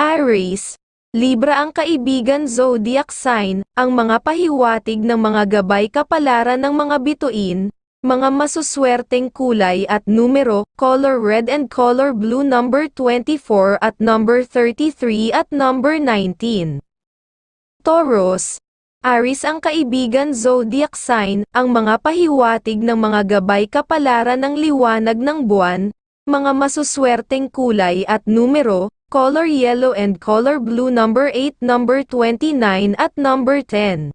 Aries, Libra ang kaibigan zodiac sign, ang mga pahiwatig ng mga gabay kapalaran ng mga bituin, mga masuswerteng kulay at numero, color red and color blue number 24 at number 33 at number 19. Taurus, Aries ang kaibigan zodiac sign, ang mga pahiwatig ng mga gabay kapalaran ng liwanag ng buwan, mga masuswerteng kulay at numero, color yellow and color blue number 8, number 29 at number 10.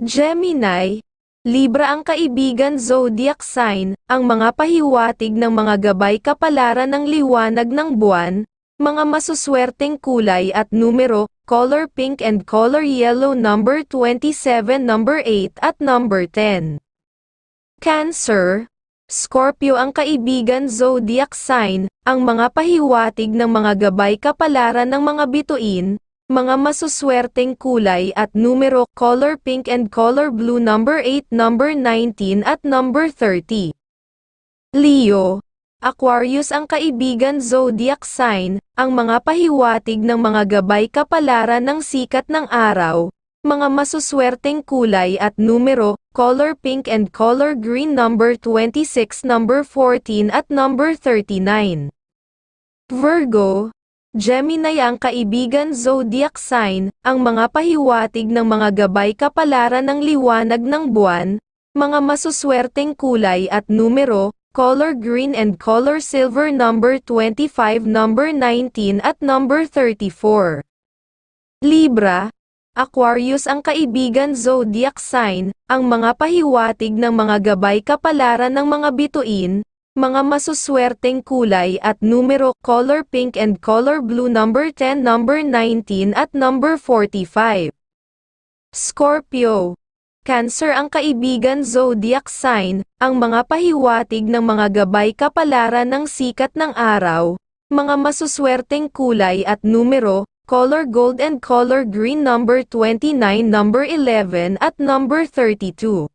Gemini, Libra ang kaibigan zodiac sign, ang mga pahiwatig ng mga gabay kapalaran ng liwanag ng buwan, mga masuswerteng kulay at numero, color pink and color yellow number 27, number 8 at number 10. Cancer, Scorpio ang kaibigan zodiac sign, ang mga pahiwatig ng mga gabay kapalaran ng mga bituin, mga masuswerteng kulay at numero, color pink and color blue number 8, number 19 at number 30. Leo, Aquarius ang kaibigan zodiac sign, ang mga pahiwatig ng mga gabay kapalaran ng sikat ng araw, mga masuswerteng kulay at numero, color pink and color green number 26, number 14 at number 39. Virgo, Gemini ang kaibigan zodiac sign, ang mga pahiwatig ng mga gabay kapalaran ng liwanag ng buwan, mga masuswerteng kulay at numero, color green and color silver number 25, number 19 at number 34. Libra, Aquarius ang kaibigan zodiac sign, ang mga pahiwatig ng mga gabay kapalaran ng mga bituin, mga masuswerteng kulay at numero, color pink and color blue number 10, number 19 at number 45. Scorpio, Cancer ang kaibigan zodiac sign, ang mga pahiwatig ng mga gabay kapalaran ng sikat ng araw, mga masuswerteng kulay at numero, color gold and color green number 29 number 11 at number 32.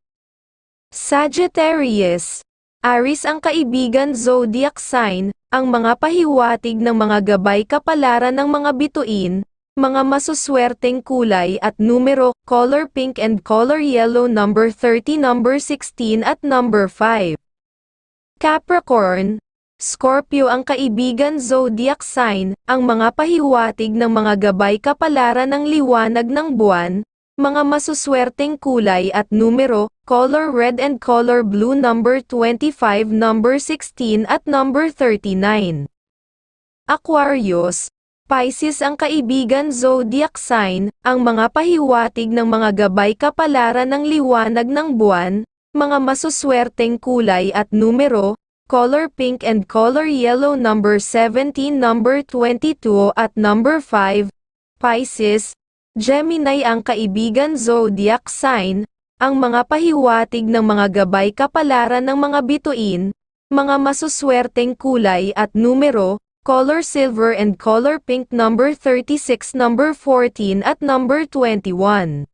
Sagittarius, Aries ang kaibigan zodiac sign, ang mga pahiwatig ng mga gabay kapalaran ng mga bituin, mga masuswerteng kulay at numero, color pink and color yellow number 30 number 16 at number 5. Capricorn, Scorpio ang kaibigan zodiac sign, ang mga pahiwatig ng mga gabay kapalaran ng liwanag ng buwan, mga masuswerteng kulay at numero, color red and color blue number 25, number 16 at number 39. Aquarius, Pisces ang kaibigan zodiac sign, ang mga pahiwatig ng mga gabay kapalaran ng liwanag ng buwan, mga masuswerteng kulay at numero, color pink and color yellow number 17 number 22 at number 5, Pisces, Gemini ang kaibigan zodiac sign, ang mga pahiwatig ng mga gabay kapalaran ng mga bituin, mga masuswerteng kulay at numero, color silver and color pink number 36 number 14 at number 21.